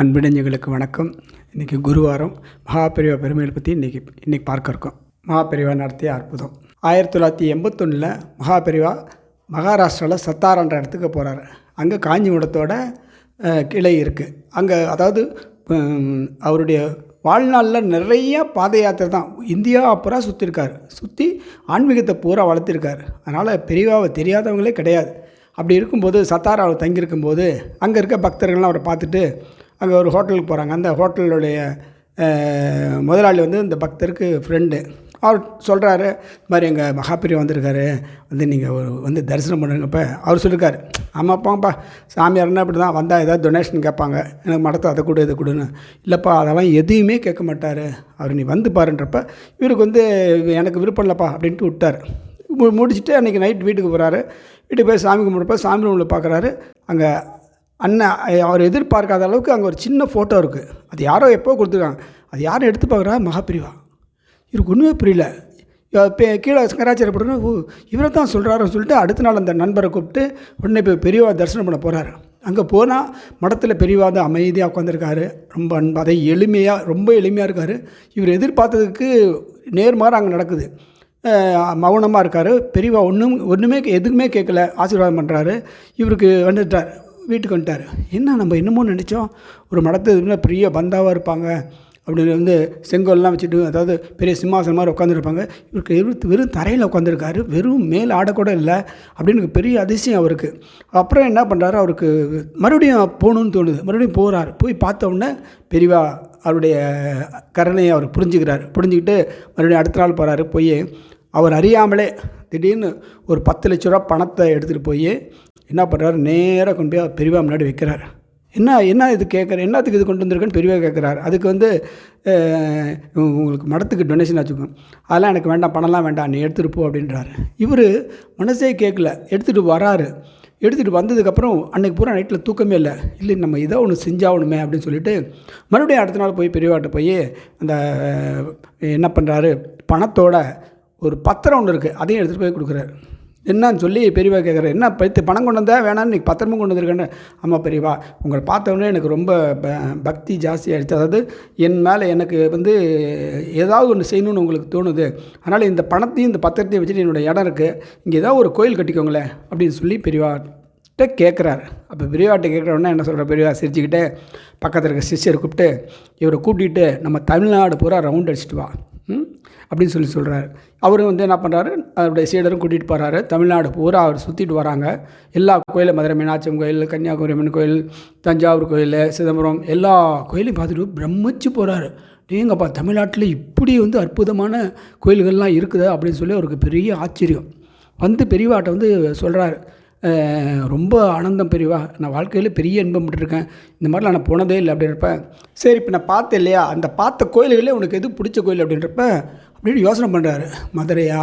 அன்பிடஞ்சங்களுக்கு வணக்கம். இன்றைக்கி குருவாரம். மகாபெரிவா பெருமையை பற்றி இன்றைக்கி இன்றைக்கி பார்க்க இருக்கோம். மகாபெரிவா நடத்திய அற்புதம். ஆயிரத்தி தொள்ளாயிரத்தி எண்பத்தொன்னில் மகாபெரிவா மகாராஷ்டிராவில் சத்தாரான்ற இடத்துக்கு போகிறாரு அங்கே காஞ்சிபுரத்தோட கிளை இருக்குது அங்கே அதாவது அவருடைய வாழ்நாளில் நிறைய பாத யாத்திரை தான் இந்தியா பூரா சுற்றிருக்கார் சுற்றி ஆன்மீகத்தை பூரா வளர்த்திருக்கார். அதனால் பெரியவாவை தெரியாதவங்களே கிடையாது. அப்படி இருக்கும்போது சத்தாராவில் தங்கியிருக்கும்போது அங்கே இருக்க பக்தர்கள்லாம் அவரை பார்த்துட்டு அங்கே ஒரு ஹோட்டலுக்கு போகிறாங்க. அந்த ஹோட்டலுடைய முதலாளி வந்து இந்த பக்தருக்கு ஃப்ரெண்டு அவர் சொல்கிறாரு இது மாதிரி எங்கள் மகாபிரி வந்திருக்காரு. வந்து நீங்கள் ஒரு வந்து தரிசனம் பண்ணுங்கப்போ. அவர் சொல்லியிருக்காரு ஆமாப்பாப்பா சாமியார்னா இப்படி தான். வந்தால் ஏதாவது டொனேஷன் கேட்பாங்க. எனக்கு மடத்தை அதை கொடு இதை கொடுன்னு. இல்லைப்பா அதெல்லாம் எதையுமே கேட்க மாட்டார். அவர் நீ வந்து பாருன்றப்ப இவருக்கு வந்து எனக்கு விருப்பம் இல்லைப்பா. அப்படின்ட்டு விட்டார். மு- முடிச்சுட்டு அன்றைக்கி நைட் வீட்டுக்கு போகிறாரு வீட்டுக்கு போய் சாமி கும்பிட்றப்ப சாமி ரூமில் பார்க்குறாரு அங்கே அண்ணன் அவர் எதிர்பார்க்காத அளவுக்கு அங்கே ஒரு சின்ன ஃபோட்டோ இருக்குது அது யாரோ எப்போ கொடுத்துருக்காங்க. அது யாரும் எடுத்து பார்க்குறா? மகாபிரிவா. இவருக்கு ஒன்றுமே புரியல. இப்போ கீழே சங்கராச்சாரியப்படுறா ஓ இவரை தான் சொல்கிறாருன்னு சொல்லிட்டு அடுத்த நாள் அந்த நண்பரை கூப்பிட்டு உடனே இப்போ பெரியவா தரிசனம் பண்ண போகிறாரு அங்கே போனால் மடத்தில் பெரியவா தான் அமைதியாக உட்காந்துருக்காரு ரொம்ப அன்பு அதை எளிமையாக ரொம்ப எளிமையாக இருக்கார். இவர் எதிர்பார்த்ததுக்கு நேர்மாறு அங்கே நடக்குது. மௌனமாக இருக்கார். பெரியவா ஒன்றும் ஒன்றுமே எதுக்குமே கேட்கல. ஆசீர்வாதம் பண்ணுறாரு இவருக்கு வந்துட்டார். வீட்டுக்கு வந்துட்டார். என்ன நம்ம என்னமோ நினச்சோம் ஒரு மடத்து பெரிய பந்தாவாக இருப்பாங்க அப்படின்னு வந்து செங்கல்லாம் வச்சுட்டு அதாவது பெரிய சிம்மாசனம் மாதிரி உட்காந்துருப்பாங்க இவருக்கு இவருக்கு வெறும் தரையில் உட்காந்துருக்காரு வெறும் மேல் ஆடக்கூட இல்லை அப்படின்னு பெரிய அதிசயம் அவருக்கு. அப்புறம் என்ன பண்ணுறாரு அவருக்கு மறுபடியும் போகணுன்னு தோணுது. மறுபடியும் போகிறார் போய் பார்த்த உடனே பெரியவா அவருடைய கருணையை அவர் புரிஞ்சுக்கிறார். புரிஞ்சுக்கிட்டு மறுபடியும் அடுத்த நாள் போகிறாரு போய் அவர் அறியாமலே திடீர்னு ஒரு பத்து லட்ச ரூபா பணத்தை எடுத்துகிட்டு போய் என்ன பண்ணுறாரு நேராக கொண்டு போய் பெரியவா முன்னாடி வைக்கிறார். என்ன என்ன இது கேட்குற என்னத்துக்கு இது கொண்டு வந்திருக்குன்னு பெரியவா கேட்குறாரு. அதுக்கு வந்து உங்களுக்கு மடத்துக்கு டொனேஷன் வச்சுக்கோங்க. அதெல்லாம் எனக்கு வேண்டாம் பணம்லாம் வேண்டாம் நீ எடுத்துகிட்டு போ அப்படின்றாரு. இவர் மனசே கேட்கல. எடுத்துகிட்டு வராரு. எடுத்துகிட்டு வந்ததுக்கப்புறம் அன்றைக்கி பூரா நைட்டில் தூக்கமே இல்லை. இல்லை நம்ம இதை ஒன்று செஞ்சாகணுமே அப்படின்னு சொல்லிட்டு மறுபடியும் அடுத்த நாள் போய் பெரியவாட்ட போய் அந்த என்ன பண்ணுறாரு பணத்தோட ஒரு பத்திரம் ஒன்று இருக்குது அதையும் எடுத்துகிட்டு போய் கொடுக்குறாரு. என்னன்னு சொல்லி பெரியவா கேட்குறாரு என்ன பத்து பணம் கொண்டு வந்தால் வேணான்னு நீ பத்திரமும் கொண்டு வந்திருக்கேன்னு? ஆமாம் பெரியவா உங்களை பார்த்தவொடனே எனக்கு ரொம்ப ப- பக்தி ஜாஸ்தியாகிடுச்சு அதாவது என் மேலே எனக்கு வந்து ஏதாவது ஒன்று செய்யணும்னு உங்களுக்கு தோணுது. அதனால் இந்த பணத்தையும் இந்த பத்திரத்தையும் வச்சுட்டு என்னோடய இடம் இருக்குது இங்கே ஏதாவது ஒரு கோயில் கட்டிக்கோங்களேன். அப்படின்னு சொல்லி பெரியவாட்ட கேட்குறாரு அப்போ பெரியவாட்ட கேட்குறவொடனே என்ன சொல்கிற பெரியவா சிரிச்சுக்கிட்டு பக்கத்தில் இருக்க சிஷ்யரை கூப்பிட்டு இவரை கூட்டிகிட்டு நம்ம தமிழ்நாடு பூரா ரவுண்ட் அடிச்சிட்டு வா. அப்படின்னு சொல்லி சொல்கிறாரு அவரும் வந்து என்ன பண்ணுறாரு அவருடைய சீடரும் கூட்டிகிட்டு போகிறாரு தமிழ்நாடு பூரா அவர் சுற்றிட்டு வராங்க. எல்லா கோயிலும் மதுரை மீனாட்சியம் கோயில் கன்னியாகுமரி அம்மன் கோயில் தஞ்சாவூர் கோயில் சிதம்பரம் எல்லா கோயிலையும் பார்த்துட்டு பிரமிச்சு போகிறாரு நீங்கப்பா தமிழ்நாட்டில் இப்படி வந்து அற்புதமான கோயில்கள்லாம் இருக்குது அப்படின்னு சொல்லி அவருக்கு பெரிய ஆச்சரியம். வந்து பெரியவாட்ட வந்து சொல்கிறாரு ரொம்ப ஆனந்தம் பெரியவா. நான் வாழ்க்கையில் பெரிய இன்பம் இருக்கேன் இந்த மாதிரிலாம் நான் போனதே இல்லை அப்படின்றப்ப சரி இப்போ நான் பார்த்தேன் இல்லையா? அந்த பார்த்த கோயில்களே உனக்கு எது பிடிச்ச கோயில் அப்படின்றப்ப அப்படின்னு யோசனை பண்ணுறாரு மதுரையா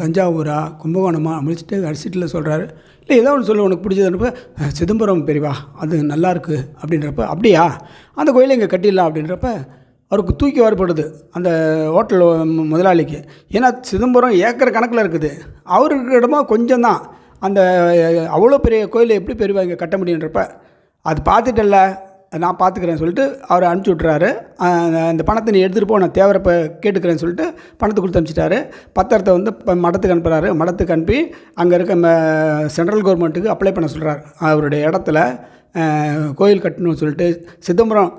தஞ்சாவூரா கும்பகோணமா முடிச்சுட்டு அரிசிட்டில் சொல்கிறாரு இல்லை ஏதோ ஒன்று சொல்ல உனக்கு பிடிச்சதுன்றப்ப சிதம்பரம் பெரியவா அது நல்லாயிருக்கு அப்படின்றப்ப அப்படியா? அந்த கோயிலை இங்கே கட்டிடலாம் அப்படின்றப்ப அவருக்கு தூக்கி வரப்படுது. அந்த ஹோட்டல் முதலாளிக்கு. ஏன்னா சிதம்பரம் ஏக்கர் கணக்கில் இருக்குது. அவருக்கு இடமா கொஞ்சம் தான் அந்த அவ்வளோ பெரிய கோயிலை எப்படி பெரியவா இங்கே கட்ட முடியுன்றப்ப அது பார்த்துட்டல்ல நான் பார்த்துக்கிறேன்னு சொல்லிட்டு அவரை அனுப்பிச்சி விட்றாரு அந்த பணத்தை நீ எடுத்துகிட்டு போ நான் தேவரப்ப கேட்டுக்கிறேன்னு சொல்லிட்டு பணத்தை கொடுத்து அனுப்பிச்சிட்டாரு. பத்திரத்தை வந்து இப்போ மடத்துக்கு அனுப்புகிறாரு மடத்துக்கு அனுப்பி அங்கே இருக்க ம- சென்ட்ரல் கவர்மெண்ட்டுக்கு அப்ளை பண்ண சொல்கிறார் அவருடைய இடத்துல கோயில் கட்டணும்னு சொல்லிட்டு சிதம்பரம்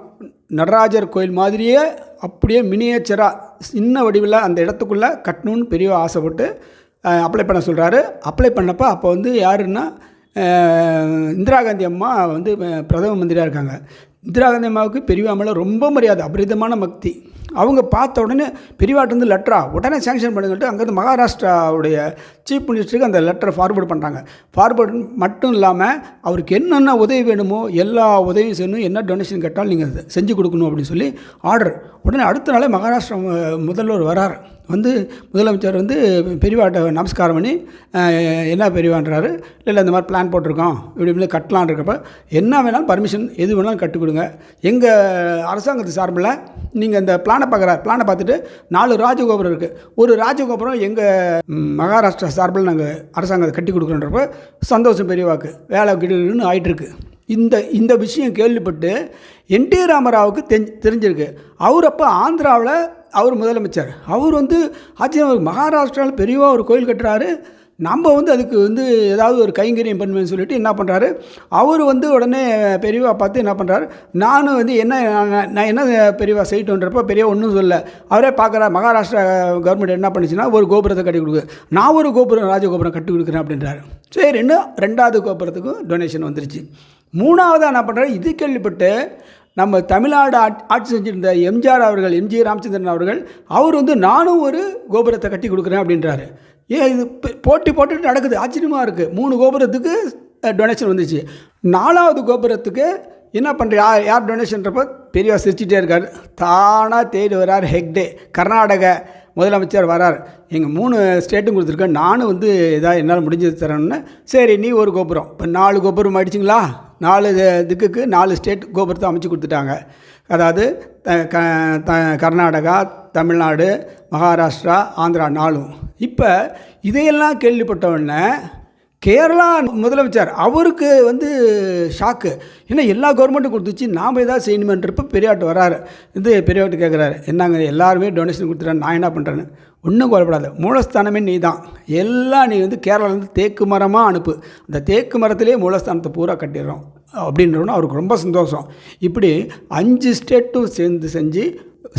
நடராஜர் கோயில் மாதிரியே அப்படியே மினியேச்சராக சின்ன வடிவில் அந்த இடத்துக்குள்ளே கட்டணும்னு பெரிய ஆசைப்பட்டு அப்ளை பண்ண சொல்கிறாரு அப்ளை பண்ணப்போ அப்போ வந்து யாருன்னா இந்திரா காந்தி அம்மா வந்து பிரதம மந்திரியாக இருக்காங்க. இந்திரா காந்தி அம்மாவுக்கு பெரியவா மேலே ரொம்ப மரியாதை அபரிதமான பக்தி. அவங்க பார்த்த உடனே பெரியவாட்டு வந்து லெட்டரா உடனே சேங்ஷன் பண்ணுங்கள்ட்டு அங்கேருந்து மகாராஷ்டிராவுடைய சீஃப் மினிஸ்டருக்கு அந்த லெட்டரை ஃபார்வர்டு பண்ணுறாங்க ஃபார்வர்டு மட்டும் இல்லாமல் அவருக்கு என்னென்ன உதவி வேணுமோ எல்லா உதவியும் செய்யணும் என்ன டொனேஷன் கேட்டாலும் நீங்கள் செஞ்சு கொடுக்கணும் அப்படின்னு சொல்லி ஆர்டர் உடனே அடுத்த நாளே மகாராஷ்டிரா முதல்வர் வரார். வந்து முதலமைச்சர் வந்து பெரியவாட்ட நமஸ்காரம் பண்ணி என்ன பெரியவான்றாரு இல்லை இல்லை இந்த மாதிரி பிளான் போட்டிருக்கோம். இப்படி இப்படி கட்டலான் இருக்கப்ப என்ன வேணாலும் பர்மிஷன் எது வேணாலும் கட்டி கொடுங்க. எங்கள் அரசாங்கத்து சார்பில் நீங்கள் இந்த பிளானை பார்க்குற பிளானை பார்த்துட்டு நாலு ராஜகோபுரம் இருக்குது ஒரு ராஜகோபுரம் எங்கள் மகாராஷ்டிரா சார்பில் நாங்கள் அரசாங்கத்தை கட்டி கொடுக்குறோன்றப்ப சந்தோஷம் பெரியவாக்கு. வேலை கிடுன்னு ஆகிட்டுருக்கு இந்த இந்த விஷயம் கேள்விப்பட்டு என் டி ராமராவுக்கு தெரி தெரிஞ்சிருக்கு. அவர் அப்போ ஆந்திராவில் அவர் முதலமைச்சர். அவர் வந்து ஆச்சரியம் மகாராஷ்டிராவில் பெரியவா ஒரு கோயில் கட்டுறாரு. நம்ம வந்து அதுக்கு வந்து ஏதாவது ஒரு கைங்கரியம் பண்ணுவேன்னு சொல்லிட்டு என்ன பண்ணுறாரு அவர் வந்து உடனே பெரியவா பார்த்து என்ன பண்ணுறாரு நானும் வந்து என்ன நான் என்ன பெரியவா செய்யட்டுன்றப்போ பெரியவா ஒன்றும் சொல்ல அவரே பார்க்குறா மகாராஷ்டிரா கவர்மெண்ட் என்ன பண்ணுச்சுன்னா ஒரு கோபுரத்தை கட்டி கொடுக்கு நான் ஒரு கோபுரம் ராஜகோபுரம் கட்டி கொடுக்குறேன் அப்படின்றாரு. சரி இன்னும் ரெண்டாவது கோபுரத்துக்கும் டொனேஷன் வந்துருச்சு. மூணாவதாக என்ன பண்ணுறாரு இது கேள்விப்பட்டு நம்ம தமிழ்நாடு ஆட் ஆட்சி செஞ்சிருந்த எம்ஜிஆர் அவர்கள் எம்ஜி ராமச்சந்திரன் அவர்கள் அவர் வந்து நானும் ஒரு கோபுரத்தை கட்டி கொடுக்குறேன் அப்படின்றாரு. ஏன் இது போட்டி போட்டுட்டு நடக்குது. ஆச்சரியமாக இருக்குது மூணு கோபுரத்துக்கு டொனேஷன் வந்துச்சு. நாலாவது கோபுரத்துக்கு என்ன பண்ணுற யார் யார் டொனேஷன்றப்போ பெரியவா சிரிச்சிட்டே இருக்கார். தானாக தேடி வரார் ஹெக்டே கர்நாடக முதலமைச்சர் வரார். எங்கள் மூணு ஸ்டேட்டும் கொடுத்துருக்கேன். நானும் வந்து இதாக என்னால் முடிஞ்சது தரேன்னு சரி நீ ஒரு கோபுரம். இப்போ நாலு கோபுரம் ஆயிடுச்சுங்களா? நாலு திக்குக்கு நாலு ஸ்டேட் கோபுரத்தை அமைச்சு கொடுத்துட்டாங்க. அதாவது த- க த கர்நாடகா தமிழ்நாடு மகாராஷ்டிரா ஆந்திரா நாலும். இப்போ இதையெல்லாம் கேள்விப்பட்ட உடனே கேரளா முதலமைச்சர் அவருக்கு வந்து ஷாக்கு ஏன்னா எல்லா கவர்மெண்ட்டும் கொடுத்துச்சு. நாம் ஏதாவது செய்யணுமென்றப்ப பெரியாட்டு வராரு. இது பெரியாட்டு கேட்குறாரு என்னங்க எல்லாருமே டொனேஷன் கொடுத்துட்றேன் நான் என்ன பண்ணுறேன்னு ஒன்றும் கவலைப்படாத மூலஸ்தானமே நீ தான் எல்லாம் நீ வந்து கேரளாவிலேருந்து தேக்கு மரமாக அனுப்பு. அந்த தேக்கு மரத்திலே மூலஸ்தானத்தை பூரா கட்டிடுறோம். அப்படின்றோன்னு அவருக்கு ரொம்ப சந்தோஷம். இப்படி அஞ்சு ஸ்டேட்டும் சேர்ந்து செஞ்சு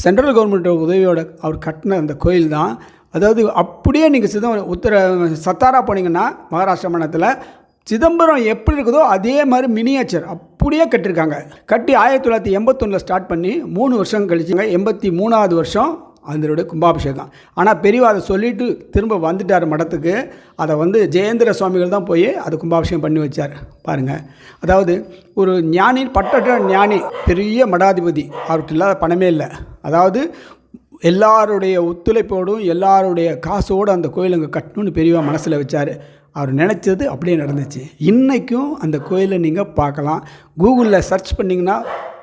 சென்ட்ரல் கவர்மெண்ட் உதவியோட அவர் கட்டின அந்த கோயில் தான் அதாவது அப்படியே நீங்கள் சிதம்பரம் உத்தர சத்தாரா போனீங்கன்னா மகாராஷ்டிரா மாநிலத்தில் சிதம்பரம் எப்படி இருக்குதோ அதே மாதிரி மினியேச்சர் அப்படியே கட்டியிருக்காங்க கட்டி ஆயிரத்தி தொள்ளாயிரத்தி எண்பத்தொன்னில் ஸ்டார்ட் பண்ணி மூணு வருஷம் கழிச்சுங்க எண்பத்தி மூணாவது வருஷம் அதனுடைய கும்பாபிஷேகம். ஆனால் பெரியவா அதை சொல்லிட்டு திரும்ப வந்துட்டார் மடத்துக்கு. அதை வந்து ஜெயேந்திர சுவாமிகள் தான் போய் அதை கும்பாபிஷேகம் பண்ணி வச்சார். பாருங்கள் அதாவது ஒரு ஞானி பட்டற்ற ஞானி பெரிய மடாதிபதி அவர்கிட்ட இல்லாத பணமே இல்லை. அதாவது எல்லாருடைய ஒத்துழைப்போடும் எல்லாருடைய காசோடு அந்த கோயில் அங்கே கட்டணும்னு பெரியவா மனசில் வச்சார். அவர் நினச்சது அப்படியே நடந்துச்சு. இன்றைக்கும் அந்த கோயிலை நீங்கள் பார்க்கலாம். கூகுளில் சர்ச் பண்ணிங்கன்னா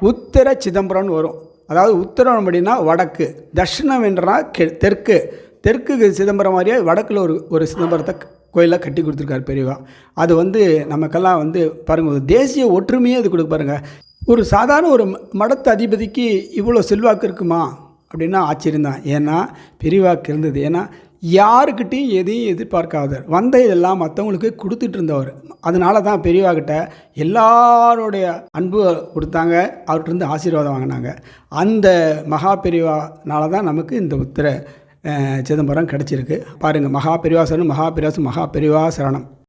உத்தர சிதம்பரம்னு வரும். அதாவது உத்தரம் அப்படின்னா வடக்கு. தட்சிணம் என்றனா கெ தெற்கு. தெற்கு சிதம்பரம் மாதிரியே வடக்கில் ஒரு ஒரு சிதம்பரத்தை கோயிலாக கட்டி கொடுத்துருக்காரு பெரியவா. அது வந்து நமக்கெல்லாம் வந்து பாருங்கள் ஒரு தேசிய ஒற்றுமையே இது கொடுக்க பாருங்கள் ஒரு சாதாரண ஒரு மடத்து அதிபதிக்கு இவ்வளோ செல்வாக்கு இருக்குமா? அப்படின்னா ஆச்சரியம் தான். ஏன்னா பெரியவாக்கு இருந்தது. ஏன்னா யாருக்கிட்டையும் எதையும் எதிர்பார்க்காதவர். வந்த இதெல்லாம் மற்றவங்களுக்கு கொடுத்துட்டு இருந்தவர். அதனால தான் பெரியவாக்கிட்ட எல்லாருடைய அன்பு கொடுத்தாங்க. அவர்கிட்ட இருந்து ஆசீர்வாதம் வாங்கினாங்க. அந்த மகா பெரியவானால தான் நமக்கு இந்த உத்திர சிதம்பரம் கிடச்சிருக்கு. பாருங்கள் மகா பெரியவா மகா பெரியவாசம் மகா பெரியவா சரணம்